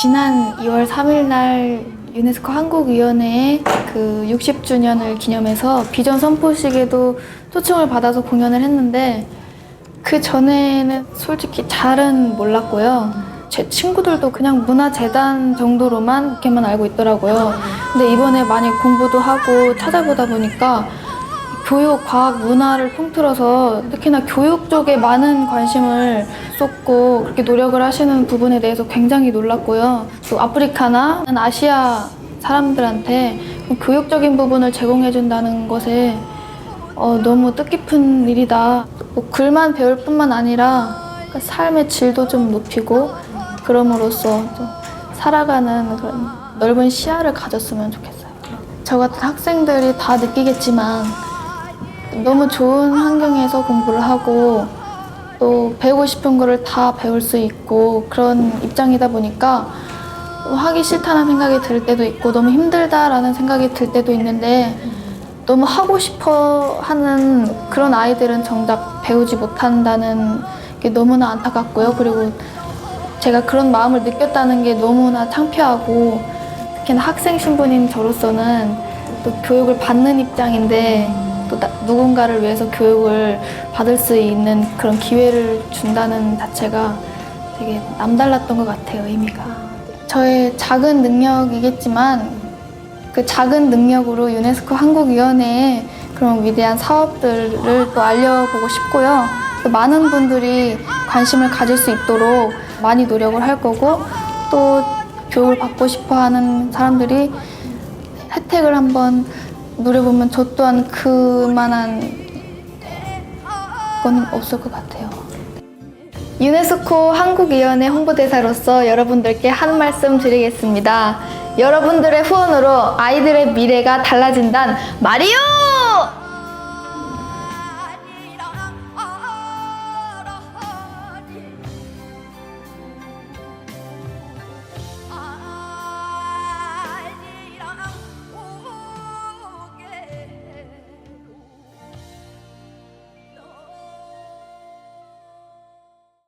지난 2월 3일 날 유네스코 한국위원회의 그 60주년을 기념해서 비전 선포식에도 초청을 받아서 공연을 했는데 그 전에는 솔직히 잘은 몰랐고요. 제 친구들도 그냥 문화재단 정도로만 이렇게만 알고 있더라고요. 근데 이번에 많이 공부도 하고 찾아보다 보니까 교육, 과학, 문화를 통틀어서 특히나 교육 쪽에 많은 관심을 쏟고 그렇게 노력을 하시는 부분에 대해서 굉장히 놀랐고요. 또 아프리카나 아시아 사람들한테 교육적인 부분을 제공해준다는 것에 어, 너무 뜻깊은 일이다. 뭐 글만 배울 뿐만 아니라 그 삶의 질도 좀 높이고 그럼으로써 좀 살아가는 그런 넓은 시야를 가졌으면 좋겠어요. 저 같은 학생들이 다 느끼겠지만 너무 좋은 환경에서 공부를 하고 또 배우고 싶은 거를 다 배울 수 있고 그런 입장이다 보니까 또 하기 싫다는 생각이 들 때도 있고 너무 힘들다라는 생각이 들 때도 있는데 너무 하고 싶어 하는 그런 아이들은 정작 배우지 못한다는 게 너무나 안타깝고요. 그리고 제가 그런 마음을 느꼈다는 게 너무나 창피하고 특히나 학생 신분인 저로서는 또 교육을 받는 입장인데 또 나- 누군가를 위해서 교육을 받을 수 있는 그런 기회를 준다는 자체가 되게 남달랐던 것 같아요, 의미가. 저의 작은 능력이겠지만 그 작은 능력으로 유네스코 한국위원회에 그런 위대한 사업들을 또 알려보고 싶고요. 또 많은 분들이 관심을 가질 수 있도록 많이 노력을 할 거고 또 교육을 받고 싶어 하는 사람들이 혜택을 한번 누려보면 저 또한 그만한 건 없을 것 같아요. 유네스코 한국위원회 홍보대사로서 여러분들께 한 말씀 드리겠습니다. 여러분들의 후원으로 아이들의 미래가 달라진단 말이요!